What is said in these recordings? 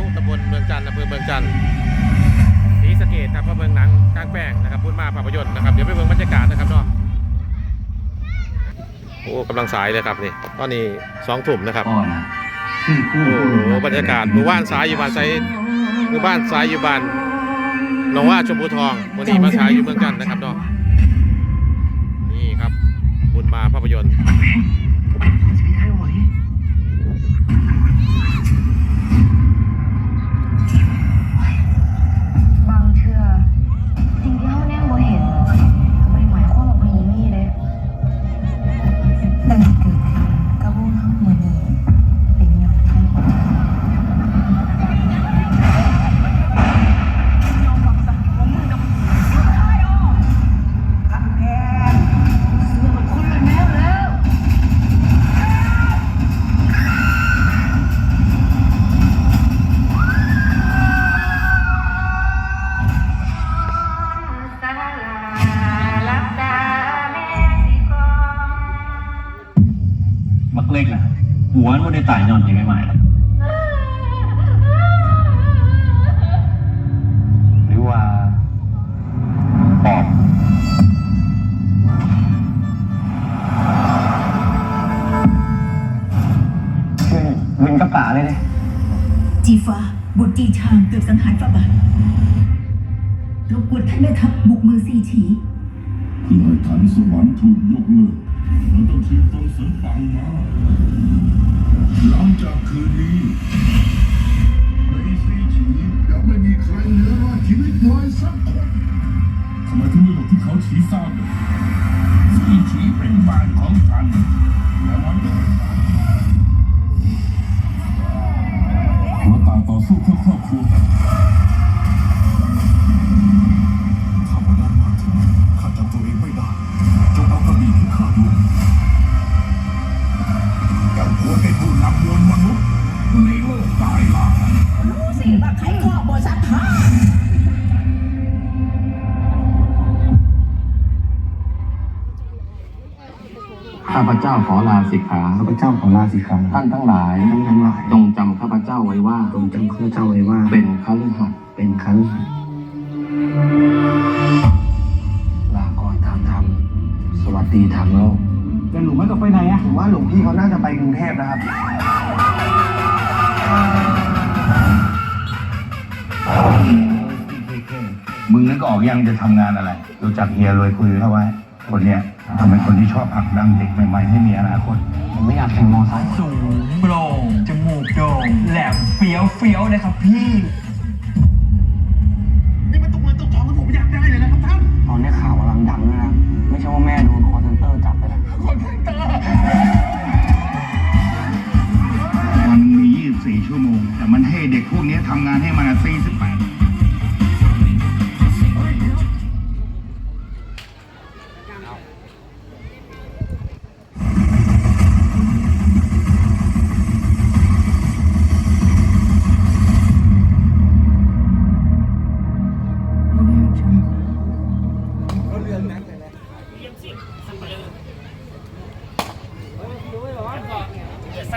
นิ้วตำบลเมืองจันทร์อำเภอเมืองจันทร์ศรีสะเกดครับก็เมืองหนังกลางแปลงนะครับพูดมาภาพยนตร์นะครับเดี๋ยวไปเบิ่งบรรยากาศนะครับเนาะโอ้กำลังสายเลยครับนี่ตอนนี้สองทุ่มนะครับก่อนคือโอ้โหบรรยากาศหมู่บ้านสายอยู่บ้านไซหมู่บ้านสายอยู่บ้านหนองว่าชมพูทองวันนี้มาสายอยู่เมืองจันทร์นะครับเนาะนี่ครับบุญมาภาพยนตร์ หัวมันไม่ได้ตายย่อนยังไม่หมายหรอกหรือว่าปอบคือวินกับป่าเลยเนี่ยจีฟ้าบุตรจีชางเกือบสังหารฝ่าบาทรบกวนท่านแม่ทัพบุกเมืองซีฉีเพื่อให้ฐานสวรรค์ถูกยกเลิก เราต้องชิงาพเจ้าขอลาสิกขา ข้าพเจ้าขอลาสิกขาท่านทั้งหลายท่านทั้งหลายจงจำข้าพเจ้าไว้ว่า จงจำข้าพเจ้าไว้ว่า เป็นคฤหัสถ์เป็นครั้งลาก่อนทางธรรม สวัสดีทางโลก แต่หนูไม่ต้องไปไหนอะผมว่าหลวงพี่เขาน่าจะไปกรุงเทพนะครับ มึงนึกออกยังจะทำงานอะไร รู้จักเฮียรวยคุยเข้าไว้ คนเนี้ยทำเป็นคนที่ชอบผักดังเด็กใหม่ๆให้มีอนาคต ผมไม่อยากแข่งมอไซค์สูงโปร่งจมูกโด่งแหลมเฟี้ยวเฟี้ยวเลยครับพี่นี่มันตกเงินตกทองที่ผมอยากได้เลยนะครับท่าน ตอนนี้ข่าวกำลังดังนะไม่ใช่ว่าแม่โดนคอเซ็นเตอร์จับไปแล้วคอนเซ็นเตอร์มันมี 24 ชั่วโมง แต่มันให้เด็กพวกนี้ทำงานให้มัน40 อี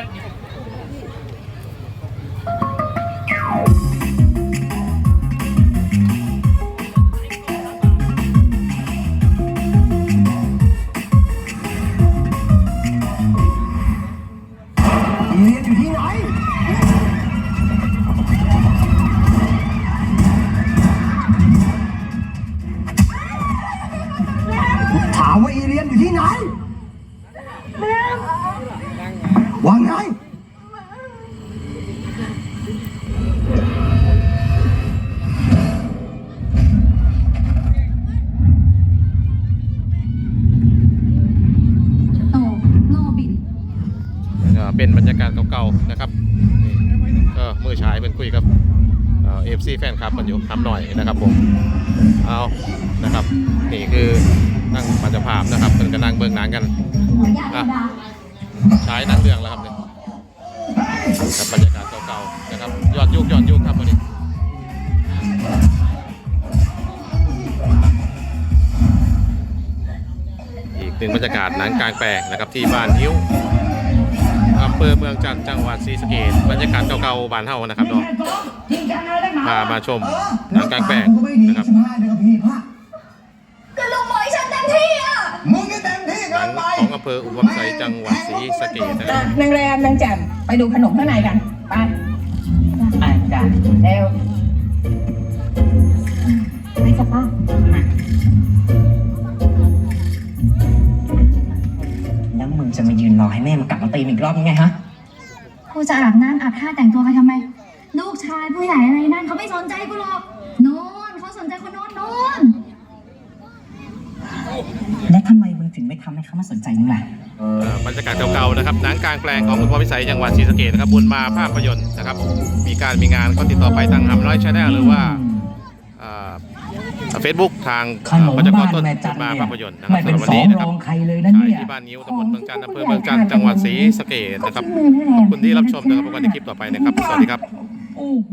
เรียนอยู่ที่ไหน ถามว่าอีเรียนอยู่ที่ไหน เป็นบรรยากาศเก่าๆนะครับก็มือฉายเป็นคุยกับเอฟซีแฟนคลับกันอยู่ทำหน่อยนะครับผมเอานะครับนี่คือนั่งปัจจภาพนะครับเป็นกำลังเบิ่งหนังกันอะฉายหนังเรื่องแล้วครับเนี่ยกับบรรยากาศเก่าๆนะครับยอดยุคยอดยุคครับวันนี้อีกหนึ่งบรรยากาศหนังกลางแปลงนะครับที่บ้านยิ้วำเภอเมืองจันทร์จังหวัดศรีสะเกษบรรยากาศเก่าๆบ้านเฮานะครับเนาะพามาชมหนังกลางแปลงนะครับก็ลุงบอกให้ฉันเต็มที่อะมึงก็เต็มที่หนัเกิงนไปของอำเภออุบลไซจังหวัดศรีสะเกษนะครับนางแรมนางแจ่มไปดูขนมข้างในกันไปไปจ้ะเร็วไปจ้ะป้า จะมายืนรอให้แม่มันกลับมาตีมอีกรอบยังไงฮะ กูจะอาบน้ำอาบท่าแต่งตัวไปทำไม ลูกชายผู้ใหญ่อะไรนั่นเขาไม่สนใจกูหรอกโน่นเขาสนใจคนโน้นโน่นและทำไมมึงถึงไม่ทำให้เขามาสนใจมึงล่ะเอ่อบรรยากาศเก่าๆนะครับหนังกลางแปลงของอุบลพิสัยจังหวัดศรีสะเกษนะครับบุญมาภาพยนตร์นะครับ มีการมีงานก็ติดต่อไปทางทำน้อยชาแนลหรือว่า เฟซบุ๊กทางขนมพระเจ้าบ้านต้นแม่จับุนญมาเนี่ยภาพยนตร์นะคไม่รับเป็นสำหรับสวันอนี้งนะรครับองใครเลยนะถ่ายเนี่ยที่บ้านนิ้วตำบลเมืองจันทร์อำเภอเมืองจันทร์จังหวัดศรีสะเกษนะครับขอบคุณที่รับชมนะครับพบกันในคลิปต่อไปนะครับ สวัสดีครับโอ้โห